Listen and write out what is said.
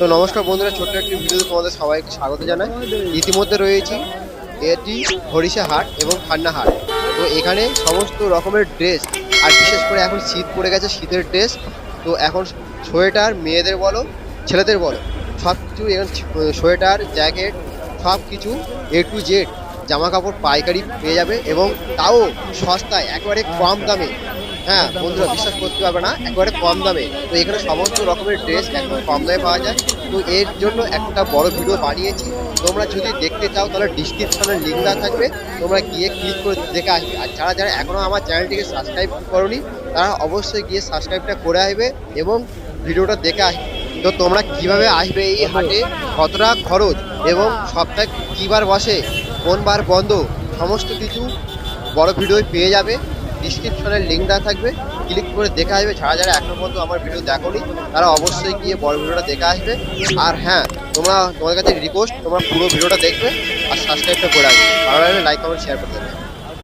তো নমস্কার বন্ধুরা, ছোট্ট একটি ভিডিওতে তোমাদের সবাইকে স্বাগত জানাই। ইতিমধ্যে রয়েছি এটি হরিষা হাট এবং খান্না হাট। তো এখানে সমস্ত রকমের ড্রেস আর বিশেষ করে এখন শীত পড়ে গেছে, শীতের ড্রেস তো এখন সোয়েটার মেয়েদের বলো, ছেলেদের বলো, সব কিছু এখানে সোয়েটার জ্যাকেট সব কিছু এ টু জেড জামা কাপড় পাইকারি পেয়ে যাবে এবং তাও সস্তায়, একেবারে কম দামে। হ্যাঁ বন্ধুরা, বিশ্বাস করতে পারবে না, একেবারে কম দামে। তো এখানে সমস্ত রকমের ড্রেস একদম কম দামে পাওয়া যায়। তো এর জন্য একটা বড় ভিডিও বানিয়েছি। তোমরা যদি দেখতে চাও, তাহলে ডিসক্রিপশনে লিঙ্ক দেওয়া থাকবে। তোমরা গিয়ে ক্লিক করে দেখে আসবে। আর যারা যারা এখনও আমার চ্যানেলটিকে সাবস্ক্রাইব করনি, তারা অবশ্যই গিয়ে সাবস্ক্রাইবটা করে আসবে এবং ভিডিওটা দেখে আসবে। তো তোমরা কীভাবে আসবে এই হাটে, কতটা খরচ এবং সপ্তাহে কী বার বসে, কোন বার বন্ধ, সমস্ত কিছু বড় ভিডিও পেয়ে যাবে। ডিসক্রিপশনে লিঙ্ক দেওয়া থাকবে। ক্লিক করে দেখা আসবে। যারা যারা এখনও পর্যন্ত আমার ভিডিও দেখোনি, তারা অবশ্যই গিয়ে বড় ভিডিওটা দেখে আসবে। আর হ্যাঁ তোমরা তোমার কাছে রিকোয়েস্ট তোমরা পুরো ভিডিওটা দেখবে আর সাবস্ক্রাইবটা করে আসবে। ভালো লাগলে লাইক কমেন্ট শেয়ার করতে